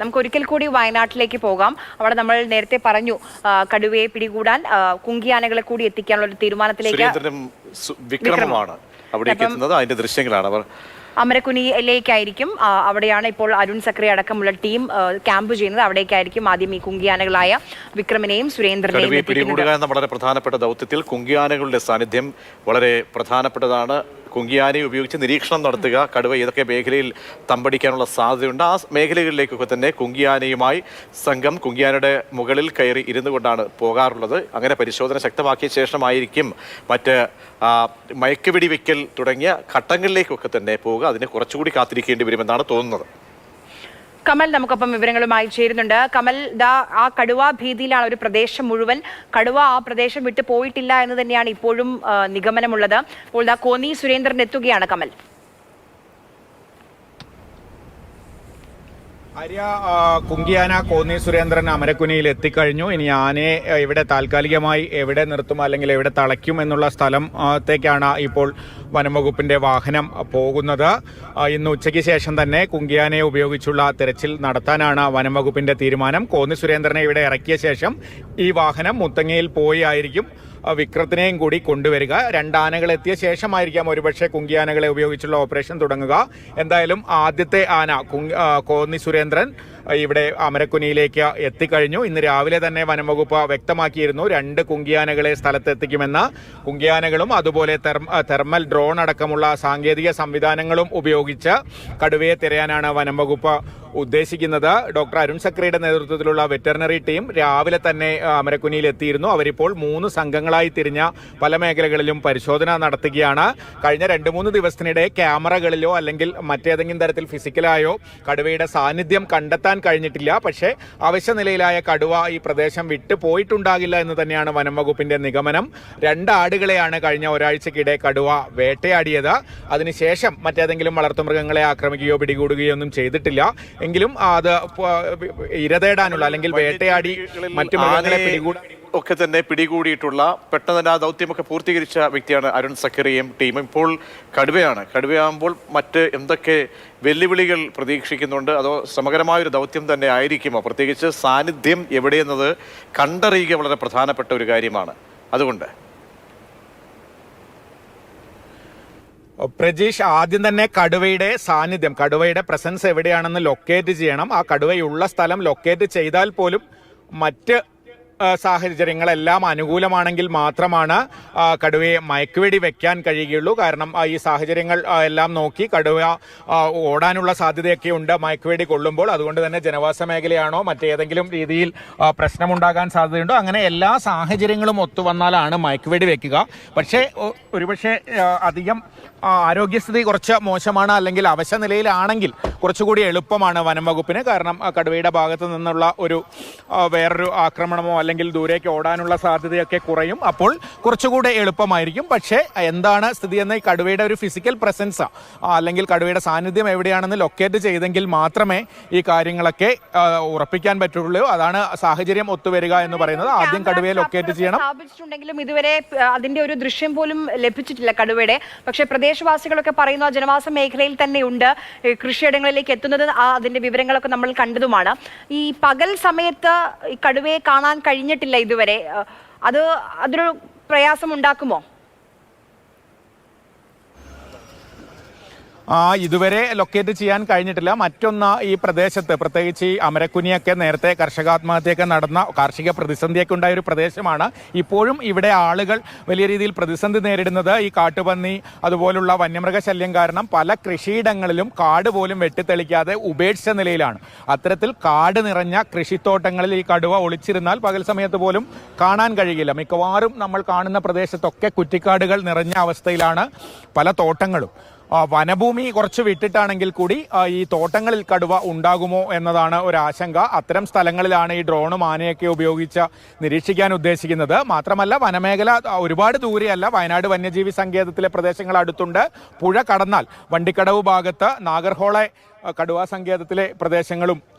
നമുക്ക് ഒരിക്കൽ കൂടി വയനാട്ടിലേക്ക് പോകാം. അവിടെ നമ്മൾ നേരത്തെ പറഞ്ഞു കടുവയെ പിടികൂടാൻ കുങ്കിയാനകളെ കൂടി എത്തിക്കാനുള്ള ഒരു തീരുമാനത്തിലേക്ക് വിക്രമമാണ് അവിടേക്ക് എത്തുന്നത്. അതിന്റെ ദൃശ്യങ്ങളാണ്. അവർ അമരക്കുനിയിലേക്കായിരിക്കും അവിടെയാണ് ഇപ്പോൾ അരുൺ സക്രി അടക്കമുള്ള ടീം ക്യാമ്പ് ചെയ്യുന്നത്. അവിടേക്കായിരിക്കും ആദ്യം ഈ കുങ്കിയാനകളായ വിക്രമിനെയും സുരേന്ദ്രനെയും പിടികൂടുക എന്ന വളരെ പ്രധാനപ്പെട്ട ദൗത്യത്തിൽ കുങ്കിയാനകളുടെ സാന്നിധ്യം വളരെ പ്രധാനപ്പെട്ടതാണ്. കുങ്കിയാനയെ ഉപയോഗിച്ച് നിരീക്ഷണം നടത്തുക കടുവ ഏതൊക്കെ മേഖലയിൽ തമ്പടിക്കാനുള്ള സാധ്യതയുണ്ട് ആ മേഖലകളിലേക്കൊക്കെ തന്നെ കുങ്കിയാനയുമായി സംഘം കുങ്കിയാനയുടെ മുകളിൽ കയറി ഇരുന്നു കൊണ്ടാണ് പോകാറുള്ളത്. അങ്ങനെ പരിശോധന ശക്തമാക്കിയ ശേഷമായിരിക്കും മറ്റ് മയക്കുവെടി വെക്കൽ തുടങ്ങിയ ഘട്ടങ്ങളിലേക്കൊക്കെ തന്നെ പോവുക. അതിനെ കുറച്ചുകൂടി കാത്തിരിക്കേണ്ടി വരുമെന്നാണ് തോന്നുന്നത്. കമൽ നമുക്കൊപ്പം വിവരങ്ങളുമായി ചേരുന്നുണ്ട്. കമൽ ദാ ആ കടുവ ഭീതിയിലാണ് ഒരു പ്രദേശം മുഴുവൻ. കടുവ ആ പ്രദേശം വിട്ടു പോയിട്ടില്ല എന്ന് തന്നെയാണ് ഇപ്പോഴും നിഗമനമുള്ളത്. അപ്പോൾ ദാ കോന്നി സുരേന്ദ്രൻ എത്തുകയാണ് കമൽ. ആര്യ കുങ്കിയാന കോന്നി സുരേന്ദ്രൻ അമരക്കുനിയിൽ എത്തിക്കഴിഞ്ഞു. ഇനി ആനയെ ഇവിടെ താൽക്കാലികമായി എവിടെ നിർത്തും അല്ലെങ്കിൽ എവിടെ തളയ്ക്കും എന്നുള്ള സ്ഥലത്തേക്കാണ് ഇപ്പോൾ വനംവകുപ്പിന്റെ വാഹനം പോകുന്നത്. ഇന്ന് ഉച്ചയ്ക്ക് ശേഷം തന്നെ കുങ്കിയാനയെ ഉപയോഗിച്ചുള്ള തെരച്ചിൽ നടത്താനാണ് വനംവകുപ്പിന്റെ തീരുമാനം. കോന്നി സുരേന്ദ്രനെ ഇവിടെ ഇറക്കിയ ശേഷം ഈ വാഹനം മുത്തങ്ങയിൽ പോയി ആയിരിക്കും. വിക്രത്തിനെയും കൂടി കൊണ്ടുവരിക. രണ്ടാനകൾ എത്തിയ ശേഷമായിരിക്കാം ഒരുപക്ഷെ കുങ്കിയാനകളെ ഉപയോഗിച്ചുള്ള ഓപ്പറേഷൻ തുടങ്ങുക. എന്തായാലും ആദ്യത്തെ ആന കോന്നി സുരേന്ദ്രൻ ഇവിടെ അമരക്കുനിയിലേക്ക് എത്തിക്കഴിഞ്ഞു. ഇന്ന് രാവിലെ തന്നെ വനംവകുപ്പ് വ്യക്തമാക്കിയിരുന്നു രണ്ട് കുങ്കിയാനകളെ സ്ഥലത്തെത്തിക്കുമെന്ന. കുങ്കിയാനകളും അതുപോലെ തെർമ- തെർമൽ ഡ്രോൺ അടക്കമുള്ള സാങ്കേതിക സംവിധാനങ്ങളും ഉപയോഗിച്ച് കടുവയെ തിരയാനാണ് വനംവകുപ്പ് ഉദ്ദേശിക്കുന്നത്. ഡോക്ടർ അരുൺ സക്രിയുടെ നേതൃത്വത്തിലുള്ള വെറ്ററിനറി ടീം രാവിലെ തന്നെ അമരക്കുനിയിൽ എത്തിയിരുന്നു. അവരിപ്പോൾ മൂന്ന് സംഘങ്ങളായി തിരിഞ്ഞ പല മേഖലകളിലും പരിശോധന നടത്തുകയാണ്. കഴിഞ്ഞ രണ്ട് മൂന്ന് ദിവസത്തിനിടെ ക്യാമറകളിലോ അല്ലെങ്കിൽ മറ്റേതെങ്കിലും തരത്തിൽ ഫിസിക്കലായോ കടുവയുടെ സാന്നിധ്യം കണ്ടെത്താൻ കഴിഞ്ഞിട്ടില്ല. പക്ഷേ അവശ്യ നിലയിലായ കടുവ ഈ പ്രദേശം വിട്ടു പോയിട്ടുണ്ടാകില്ല എന്ന് തന്നെയാണ് വനം വകുപ്പിന്റെ നിഗമനം. രണ്ടാടുകളെയാണ് കഴിഞ്ഞ ഒരാഴ്ചക്കിടെ കടുവ വേട്ടയാടിയത്. അതിനുശേഷം മറ്റേതെങ്കിലും വളർത്തുമൃഗങ്ങളെ ആക്രമിക്കുകയോ പിടികൂടുകയോ ഒന്നും ചെയ്തിട്ടില്ല. എങ്കിലും അത് ഇരതേടാനുള്ള അല്ലെങ്കിൽ വേട്ടയാടി മറ്റു മൃഗങ്ങളെ പിടികൂടാൻ ഒക്കെ തന്നെ പിടികൂടിയിട്ടുള്ള പെട്ടെന്ന് തന്നെ ആ ദൗത്യമൊക്കെ പൂർത്തീകരിച്ച വ്യക്തിയാണ് അരുൺ സക്കറിയും ടീമും. ഇപ്പോൾ കടുവയാണ്. കടുവയാകുമ്പോൾ മറ്റ് എന്തൊക്കെ വെല്ലുവിളികൾ പ്രതീക്ഷിക്കുന്നുണ്ട്? അതോ സമഗ്രമായൊരു ദൗത്യം തന്നെ ആയിരിക്കുമോ? പ്രത്യേകിച്ച് സാന്നിധ്യം എവിടെയെന്നത് കണ്ടറിയുക വളരെ പ്രധാനപ്പെട്ട ഒരു കാര്യമാണ്. അതുകൊണ്ട്. പ്രജീഷ് ആദ്യം തന്നെ കടുവയുടെ സാന്നിധ്യം കടുവയുടെ പ്രസൻസ് എവിടെയാണെന്ന് ലൊക്കേറ്റ് ചെയ്യണം. ആ കടുവയുള്ള സ്ഥലം ലൊക്കേറ്റ് ചെയ്താൽ പോലും മറ്റ് സാഹചര്യങ്ങളെല്ലാം അനുകൂലമാണെങ്കിൽ മാത്രമാണ് കടുവയെ മയക്കുവെടി വെക്കാൻ കഴിയുകയുള്ളൂ. കാരണം ഈ സാഹചര്യങ്ങൾ എല്ലാം നോക്കി കടുവ ഓടാനുള്ള സാധ്യതയൊക്കെ ഉണ്ട് മയക്കുവെടി കൊള്ളുമ്പോൾ. അതുകൊണ്ട് തന്നെ ജനവാസ മേഖലയാണോ മറ്റേതെങ്കിലും രീതിയിൽ പ്രശ്നമുണ്ടാകാൻ സാധ്യതയുണ്ടോ? അങ്ങനെ എല്ലാ സാഹചര്യങ്ങളും ഒത്തുവന്നാലാണ് മയക്കുവെടി വെക്കുക. പക്ഷേ ഒരുപക്ഷെ അധികം ആരോഗ്യസ്ഥിതി കുറച്ച് മോശമാണ് അല്ലെങ്കിൽ അവശ നിലയിലാണെങ്കിൽ കുറച്ചുകൂടി എളുപ്പമാണ് വനം വകുപ്പിന്. കാരണം കടുവയുടെ ഭാഗത്തു നിന്നുള്ള ഒരു വേറൊരു ആക്രമണമോ അല്ലെങ്കിൽ ദൂരേക്ക് ഓടാനുള്ള സാധ്യതയൊക്കെ കുറയും. അപ്പോൾ കുറച്ചുകൂടെ എളുപ്പമായിരിക്കും. പക്ഷേ എന്താണ് സ്ഥിതി എന്ന ഈ കടുവയുടെ ഒരു ഫിസിക്കൽ പ്രസൻസ് അല്ലെങ്കിൽ കടുവയുടെ സാന്നിധ്യം എവിടെയാണെന്ന് ലൊക്കേറ്റ് ചെയ്തെങ്കിൽ മാത്രമേ ഈ കാര്യങ്ങളൊക്കെ ഉറപ്പിക്കാൻ പറ്റുള്ളൂ. അതാണ് സാഹചര്യം ഒത്തുവരിക എന്ന് പറയുന്നത്. ആദ്യം കടുവയെ ലൊക്കേറ്റ് ചെയ്യണം. സ്ഥാപിച്ചിട്ടുണ്ടെങ്കിലും ഇതുവരെ അതിന്റെ ഒരു ദൃശ്യം പോലും ലഭിച്ചിട്ടില്ല കടുവയുടെ. പക്ഷേ പ്രദേശവാസികളൊക്കെ പറയുന്നു ജനവാസ മേഖലയിൽ തന്നെ ഉണ്ട്. കൃഷിയിടങ്ങളിലേക്ക് എത്തുന്നത് അതിന്റെ വിവരങ്ങളൊക്കെ നമ്മൾ കണ്ടതുമാണ്. ഈ പകൽ സമയത്ത് ഈ കടുവയെ കാണാൻ കഴിഞ്ഞിട്ടില്ല ഇതുവരെ. അത് അതൊരു പ്രയാസം ഉണ്ടാക്കുമോ? ഇതുവരെ ലൊക്കേറ്റ് ചെയ്യാൻ കഴിഞ്ഞിട്ടില്ല. മറ്റൊന്ന് ഈ പ്രദേശത്ത് പ്രത്യേകിച്ച് ഈ അമരക്കുനിയൊക്കെ നേരത്തെ കർഷകാത്മഹത്യയൊക്കെ നടന്ന കാർഷിക പ്രതിസന്ധിയൊക്കെ ഉണ്ടായ ഒരു പ്രദേശമാണ്. ഇപ്പോഴും ഇവിടെ ആളുകൾ വലിയ രീതിയിൽ പ്രതിസന്ധി നേരിടുന്നത് ഈ കാട്ടുപന്നി അതുപോലുള്ള വന്യമൃഗശല്യം കാരണം പല കൃഷിയിടങ്ങളിലും കാട് പോലും വെട്ടിത്തെളിക്കാതെ ഉപേക്ഷിച്ച നിലയിലാണ്. അത്തരത്തിൽ കാട് നിറഞ്ഞ കൃഷിത്തോട്ടങ്ങളിൽ ഈ കടുവ ഒളിച്ചിരുന്നാൽ പകൽ സമയത്ത് പോലും കാണാൻ കഴിയില്ല. മിക്കവാറും നമ്മൾ കാണുന്ന പ്രദേശത്തൊക്കെ കുറ്റിക്കാടുകൾ നിറഞ്ഞ അവസ്ഥയിലാണ് പല തോട്ടങ്ങളും. ആ, വനഭൂമി കുറച്ച് വിട്ടിട്ടാണെങ്കിൽ കൂടി ഈ തോട്ടങ്ങളിൽ കടുവ ഉണ്ടാകുമോ എന്നതാണ് ഒരു ആശങ്ക. അത്തരം സ്ഥലങ്ങളിലാണ് ഈ ഡ്രോണും ആനയൊക്കെ ഉപയോഗിച്ച് നിരീക്ഷിക്കാൻ ഉദ്ദേശിക്കുന്നത്. മാത്രമല്ല വനമേഖല ഒരുപാട് ദൂരെയല്ല. വയനാട് വന്യജീവി സങ്കേതത്തിലെ പ്രദേശങ്ങൾ അടുത്തുണ്ട്. പുഴ കടന്നാൽ വണ്ടിക്കടവ് ഭാഗത്ത് നാഗർഹോളെ കടുവാ സങ്കേതത്തിലെ പ്രദേശങ്ങളും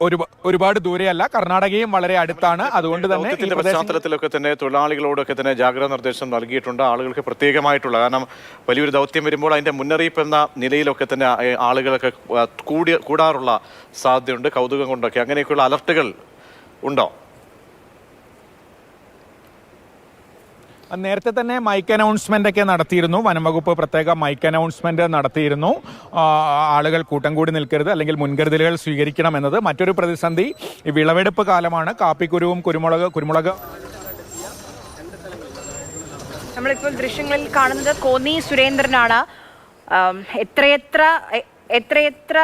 ഒരു ഒരുപാട് ദൂരെയല്ല. കർണാടകയും വളരെ അടുത്താണ്. അതുകൊണ്ട് തന്നെ ഇതിന്റെ പശ്ചാത്തലത്തിലൊക്കെ തന്നെ തൊഴിലാളികളോടൊക്കെ തന്നെ ജാഗ്രത നിർദ്ദേശം നൽകിയിട്ടുണ്ട് ആളുകൾക്ക് പ്രത്യേകമായിട്ടുള്ള. കാരണം വലിയൊരു ദൗത്യം വരുമ്പോൾ അതിന്റെ മുന്നറിയിപ്പ് എന്ന നിലയിലൊക്കെ തന്നെ ആളുകളൊക്കെ കൂടി കൂടാറുള്ള സാധ്യതയുണ്ട്. കൗതുകം കൊണ്ടൊക്കെ. അങ്ങനെയൊക്കെയുള്ള അലർട്ടുകൾ ഉണ്ടോ? നേരത്തെ തന്നെ മൈക്ക് അനൗൺസ്മെന്റ് ഒക്കെ നടത്തിയിരുന്നു. വനംവകുപ്പ് പ്രത്യേക മൈക്ക് അനൗൺസ്മെന്റ് നടത്തിയിരുന്നു. ആളുകൾ കൂട്ടം കൂടി നിൽക്കരുത് അല്ലെങ്കിൽ മുൻകരുതലുകൾ സ്വീകരിക്കണം എന്നത് മറ്റൊരു പ്രതിസന്ധി. ഈ വിളവെടുപ്പ് കാലമാണ്. കാപ്പിക്കുരുവും കുരുമുളക് കുരുമുളക്. നമ്മളിപ്പോൾ ദൃശ്യങ്ങളിൽ കാണുന്നത് കോന്നി സുരേന്ദ്രനാണ്. എത്രയെത്ര എത്രയെത്ര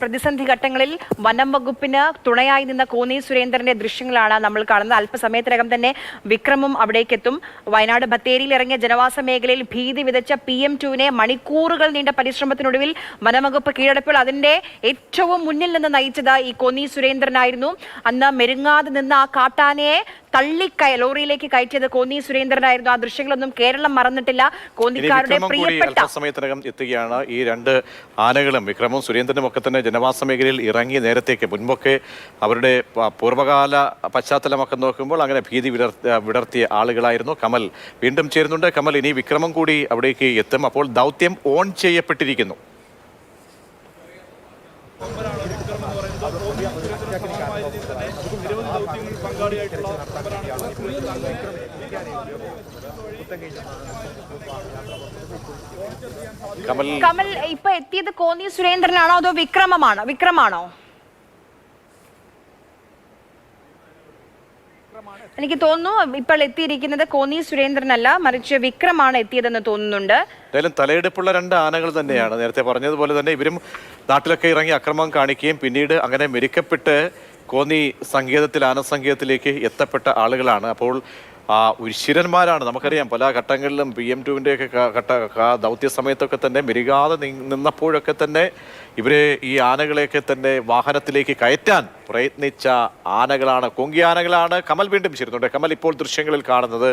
പ്രതിസന്ധി ഘട്ടങ്ങളിൽ വനം വകുപ്പിന് തുണയായി നിന്ന കോന്നി സുരേന്ദ്രന്റെ ദൃശ്യങ്ങളാണ് നമ്മൾ കാണുന്നത്. അല്പസമയത്തിനകം തന്നെ വിക്രമും അവിടേക്ക് എത്തും വയനാട് ബത്തേരിയിൽ ഇറങ്ങിയ ജനവാസ മേഖലയിൽ ഭീതി വിതച്ച പി എം ടുവിനെ മണിക്കൂറുകൾ നീണ്ട പരിശ്രമത്തിനൊടുവിൽ വനംവകുപ്പ് കീഴടപ്പോൾ അതിന്റെ ഏറ്റവും മുന്നിൽ നിന്ന് നയിച്ചത് ഈ കോന്നി സുരേന്ദ്രനായിരുന്നു. അന്ന് മെരുങ്ങാതെ നിന്ന് ആ കാട്ടാനയെ തള്ളിക്കയ ലോറിയിലേക്ക് കയറ്റിയത് കോന്നി സുരേന്ദ്രനായിരുന്നു. ആ ദൃശ്യങ്ങളൊന്നും കേരളം മറന്നിട്ടില്ല. കോന്നിക്കാരുടെ പ്രിയപ്പെട്ട സമയത്തിനകം എത്തുകയാണ്. ഈ രണ്ട് ആനകളും വിക്രമും സുരേന്ദ്രനും ഒക്കെ തന്നെ ജനവാസ മേഖലയിൽ ഇറങ്ങി നേരത്തേക്ക് മുൻപൊക്കെ അവരുടെ പൂർവകാല പശ്ചാത്തലമൊക്കെ നോക്കുമ്പോൾ അങ്ങനെ ഭീതി വിടർ- വിടർത്തിയ ആളുകളായിരുന്നു. കമൽ വീണ്ടും ചേരുന്നുണ്ട്. കമൽ ഇനി വിക്രമം കൂടി അവിടേക്ക് എത്തും. അപ്പോൾ ദൗത്യം ഓൺ ചെയ്യപ്പെട്ടിരിക്കുന്നു. കമൽ. ഇപ്പൊ എത്തിയത് കോന്നി സുരേന്ദ്രനാണോ അതോ വിക്രമമാണോ? വിക്രമാണോ? എനിക്ക് തോന്നുന്നു ഇപ്പോൾ എത്തിയിരിക്കുന്നത് കോന്നി സുരേന്ദ്രനല്ല മറിച്ച് വിക്രമാണ് എത്തിയതെന്ന് തോന്നുന്നുണ്ട്. എന്തായാലും തലയെടുപ്പുള്ള രണ്ട് ആനകൾ തന്നെയാണ്. നേരത്തെ പറഞ്ഞതുപോലെ തന്നെ ഇവരും നാട്ടിലൊക്കെ ഇറങ്ങി അക്രമം കാണിക്കുകയും പിന്നീട് അങ്ങനെ മെരുക്കപ്പെട്ട് കോന്നി സങ്കേതത്തിൽ ആനസങ്കേതത്തിലേക്ക് എത്തപ്പെട്ട ആളുകളാണ്. അപ്പോൾ ആ ഉശിരന്മാരാണ് നമുക്കറിയാം പല ഘട്ടങ്ങളിലും പി എം ടുവിന്റെ ഒക്കെ ഘട്ട ദൗത്യ സമയത്തൊക്കെ തന്നെ മെരുകാതെ നിന്നപ്പോഴൊക്കെ തന്നെ ഇവരെ ഈ ആനകളെയൊക്കെ തന്നെ വാഹനത്തിലേക്ക് കയറ്റാൻ പ്രയത്നിച്ച ആനകളാണ് കൊങ്കി ആനകളാണ് കമൽ വീണ്ടും ചേരുന്നുണ്ട് കമൽ ഇപ്പോൾ ദൃശ്യങ്ങളിൽ കാണുന്നത്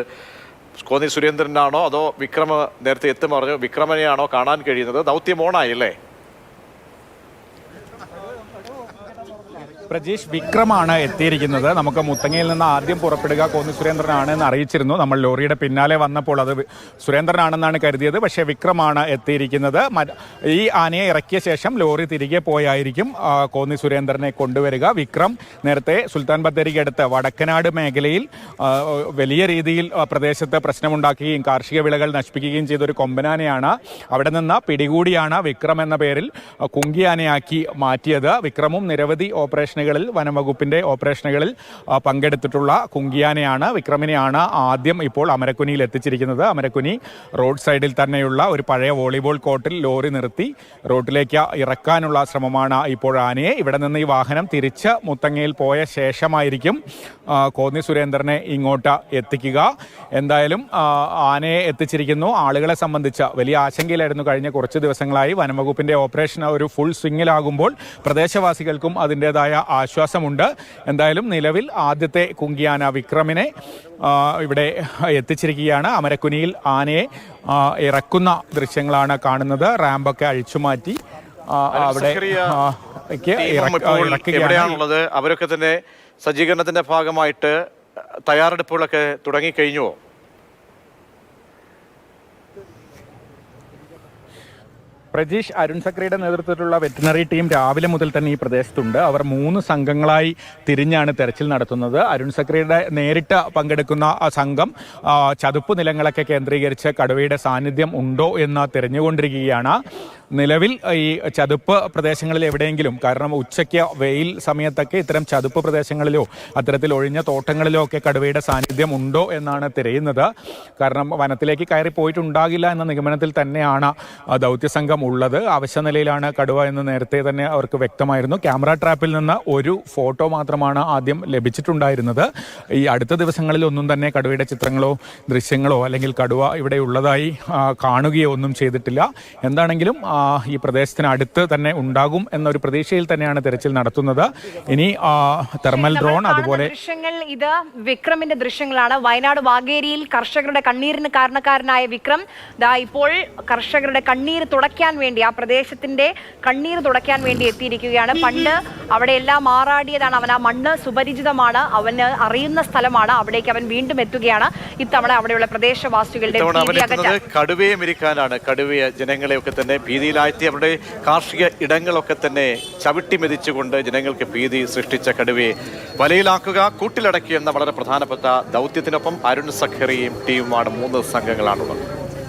കോന്നി സുരേന്ദ്രനാണോ അതോ വിക്രമ നേരത്തെ എത്തും പറഞ്ഞു വിക്രമനെയാണോ കാണാൻ കഴിയുന്നത്? ദൗത്യം ഓണായി അല്ലേ? പ്രജീഷ് വിക്രമാണ് എത്തിയിരിക്കുന്നത്. നമുക്ക് മുത്തങ്ങയിൽ നിന്ന് ആദ്യം പുറപ്പെടുക കോന്നി സുരേന്ദ്രനാണ് എന്ന് അറിയിച്ചിരുന്നു. നമ്മൾ ലോറിയുടെ പിന്നാലെ വന്നപ്പോൾ അത് സുരേന്ദ്രനാണെന്നാണ് കരുതിയത്. പക്ഷേ വിക്രമാണ് എത്തിയിരിക്കുന്നത്. ഈ ആനയെ ഇറക്കിയ ശേഷം ലോറി തിരികെ പോയായിരിക്കും കോന്നി സുരേന്ദ്രനെ കൊണ്ടുവരിക. വിക്രം നേരത്തെ സുൽത്താൻ ബത്തേരിക്ക് അടുത്ത് വടക്കനാട് മേഖലയിൽ വലിയ രീതിയിൽ പ്രദേശത്ത് പ്രശ്നമുണ്ടാക്കുകയും കാർഷിക വിളകൾ നശിപ്പിക്കുകയും ചെയ്ത ഒരു കൊമ്പനാനയാണ് അവിടെ നിന്ന് പിടികൂടിയാണ് വിക്രം എന്ന പേരിൽ കുങ്കിയാനയാക്കി മാറ്റിയത്. വിക്രമും നിരവധി ഓപ്പറേഷനുകളിൽ വനംവകുപ്പിന്റെ ഓപ്പറേഷനുകളിൽ പങ്കെടുത്തിട്ടുള്ള കുങ്കിയാനയാണ് വിക്രമിനെയാണ് ആദ്യം ഇപ്പോൾ അമരക്കുനിയിൽ എത്തിച്ചിരിക്കുന്നത്. അമരക്കുനി റോഡ് സൈഡിൽ തന്നെയുള്ള ഒരു പഴയ വോളിബോൾ കോർട്ടിൽ ലോറി നിർത്തി റോഡിലേക്ക് ഇറക്കാനുള്ള ശ്രമമാണ് ഇപ്പോൾ ആനയെ. ഇവിടെ നിന്ന് ഈ വാഹനം തിരിച്ച് മുത്തങ്ങയിൽ പോയ ശേഷമായിരിക്കും കോന്നി സുരേന്ദ്രനെ ഇങ്ങോട്ട് എത്തിക്കുക. എന്തായാലും ആനയെ എത്തിച്ചിരിക്കുന്നു. ആളുകളെ സംബന്ധിച്ച് വലിയ ആശങ്കയിലായിരുന്നു കഴിഞ്ഞ കുറച്ച് ദിവസങ്ങളായി വനംവകുപ്പിന്റെ ഓപ്പറേഷൻ ഒരു ഫുൾ സ്വിങ്ങിലാകുമ്പോൾ പ്രദേശവാസികൾക്കും അതിന്റെതായ ആശ്വാസമുണ്ട്. എന്തായാലും നിലവിൽ ആദ്യത്തെ കുങ്കിയാന വിക്രമിനെ ഇവിടെ എത്തിച്ചിരിക്കുകയാണ്. അമരക്കുനിയിൽ ആനയെ ഇറക്കുന്ന ദൃശ്യങ്ങളാണ് കാണുന്നത്. റാമ്പൊക്കെ അഴിച്ചുമാറ്റി അവിടെ എവിടെയാണുള്ളത്? അവരൊക്കെ തന്നെ സജ്ജീകരണത്തിന്റെ ഭാഗമായിട്ട് തയ്യാറെടുപ്പുകളൊക്കെ തുടങ്ങിക്കഴിഞ്ഞുവോ? പ്രജീഷ് അരുൺ സക്രിയുടെ നേതൃത്വത്തിലുള്ള വെറ്റിനറി ടീം രാവിലെ മുതൽ തന്നെ ഈ പ്രദേശത്തുണ്ട്. അവർ മൂന്ന് സംഘങ്ങളായി തിരിഞ്ഞാണ് തെരച്ചിൽ നടത്തുന്നത്. അരുൺ സക്രിയുടെ നേരിട്ട് പങ്കെടുക്കുന്ന സംഘം ചതുപ്പ് നിലങ്ങളൊക്കെ കേന്ദ്രീകരിച്ച് കടുവയുടെ സാന്നിധ്യം ഉണ്ടോ എന്ന് തിരഞ്ഞുകൊണ്ടിരിക്കുകയാണ്. നിലവിൽ ഈ ചതുപ്പ് പ്രദേശങ്ങളിൽ എവിടെയെങ്കിലും കാരണം ഉച്ചയ്ക്ക് വെയിൽ സമയത്തൊക്കെ ഇത്തരം ചതുപ്പ് പ്രദേശങ്ങളിലോ അത്തരത്തിൽ ഒഴിഞ്ഞ തോട്ടങ്ങളിലോ ഒക്കെ കടുവയുടെ സാന്നിധ്യം ഉണ്ടോ എന്നാണ് തിരയുന്നത്. കാരണം വനത്തിലേക്ക് കയറി പോയിട്ടുണ്ടാകില്ല എന്ന നിഗമനത്തിൽ തന്നെയാണ് ദൗത്യസംഘം ഉള്ളത് അവശ്യ നിലയിലാണ് കടുവ എന്ന് നേരത്തെ തന്നെ അവർക്ക് വ്യക്തമായിരുന്നു. ക്യാമറ ട്രാപ്പിൽ നിന്ന് ഒരു ഫോട്ടോ മാത്രമാണ് ആദ്യം ലഭിച്ചിട്ടുണ്ടായിരുന്നത്. ഈ അടുത്ത ദിവസങ്ങളിൽ ഒന്നും തന്നെ കടുവയുടെ ചിത്രങ്ങളോ ദൃശ്യങ്ങളോ അല്ലെങ്കിൽ കടുവ ഇവിടെ ഉള്ളതായി കാണുകയോ ഒന്നും ചെയ്തിട്ടില്ല. എന്താണെങ്കിലും ഈ പ്രദേശത്തിന് അടുത്ത് തന്നെ ഉണ്ടാകും എന്നൊരു പ്രതീക്ഷയിൽ തന്നെയാണ് തെരച്ചിൽ നടത്തുന്നത്. ഇനി തെർമൽ ഡ്രോൺ അതുപോലെ ദൃശ്യങ്ങൾ ഇത് വിക്രമിന്റെ ദൃശ്യങ്ങളാണ്. വയനാട് വാഗേരിയിൽ കർഷകരുടെ കണ്ണീരിന് കാരണക്കാരനായ വിക്രം. ദാ ഇപ്പോൾ കർഷകരുടെ കണ്ണീര് തുടയ്ക്കാൻ തുടയ്ക്കാൻ വേണ്ടി ആ പ്രദേശത്തിന്റെ കണ്ണീർ തുടയ്ക്കാൻ വേണ്ടി എത്തിയിരിക്കുകയാണ്. പണ്ട് അവിടെ എല്ലാം മാറാടിയതാണ് അവൻ. ആ മണ്ണ് സുപരിചിതമാണ്. അവന് അറിയുന്ന സ്ഥലമാണ്. അവിടേക്ക് അവൻ വീണ്ടും എത്തുകയാണ്. ഇത്തവണ അവിടെയുള്ള പ്രദേശവാസികളുടെ കടുവയെ മെരിക്കാനാണ്. കടുവയെ ജനങ്ങളെയൊക്കെ തന്നെ ഭീതിയിലാഴ്ത്തി അവരുടെ കാർഷിക ഇടങ്ങളൊക്കെ തന്നെ ചവിട്ടി മെതിച്ചുകൊണ്ട് ജനങ്ങൾക്ക് ഭീതി സൃഷ്ടിച്ച കടുവയെ വലയിലാക്കുക കൂട്ടിലടക്കുക എന്ന വളരെ പ്രധാനപ്പെട്ട ദൗത്യത്തിനൊപ്പം അരുൺ സഖറിയും ടീമുമാണ് മൂന്ന് സംഘങ്ങളാണുള്ളത്.